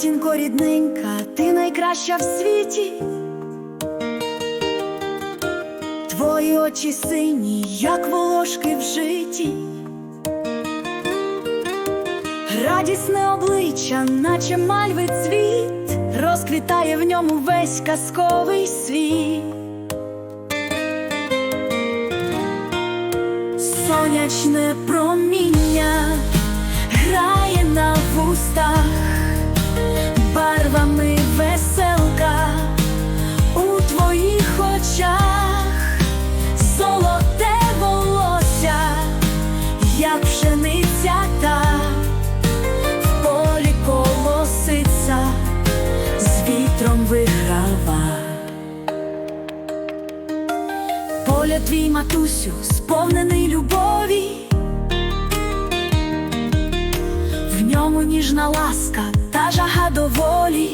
Сонечко рідненька, ти найкраща в світі. Твої очі сині, як волошки в житті. Радісне обличчя, наче мальви цвіт, розквітає в ньому весь казковий світ. Сонячне проміння Твій матусю, сповнений любові, в ньому ніжна ласка та жага до волі,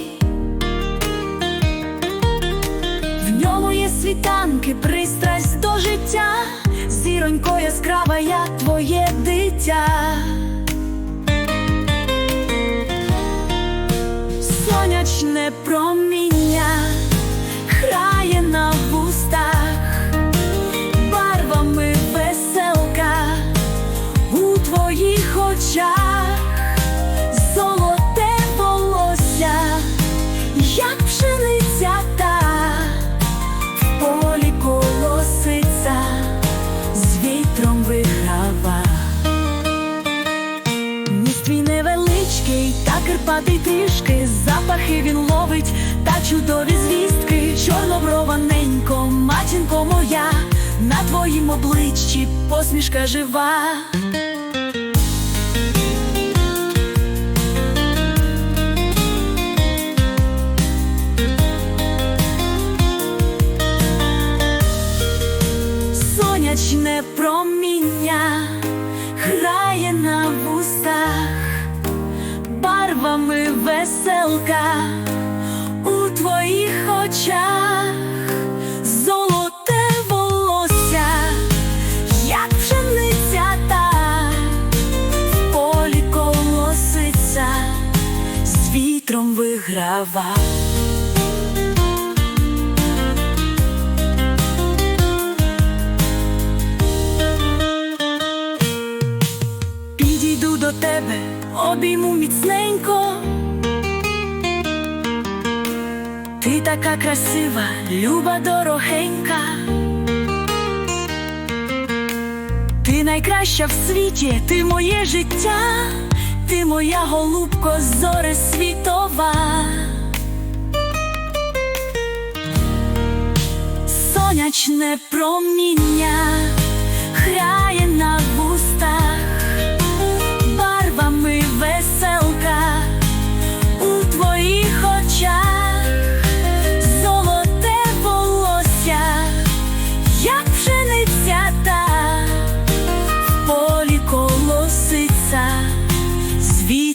в ньому є світанки, пристрасть до життя, зіронько яскрава, я твоє дитя. Сонячне проміння Ніс твій невеличкий, та кирпатий трішки, запахи він ловить, та чудові звістки, чорноброва ненько, матінко моя, на твоїм обличчі посмішка жива. Барвами веселка у твоїх очах, золоте волосся, як пшениця та полі колоситься, з вітром виграва. До тебе, обійму міцненько. Ти така красива, люба дорогенька. Ти найкраща в світі, ти моє життя, ти моя голубко, зоре світова. Сонячне проміння грає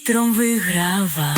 вітром виграва.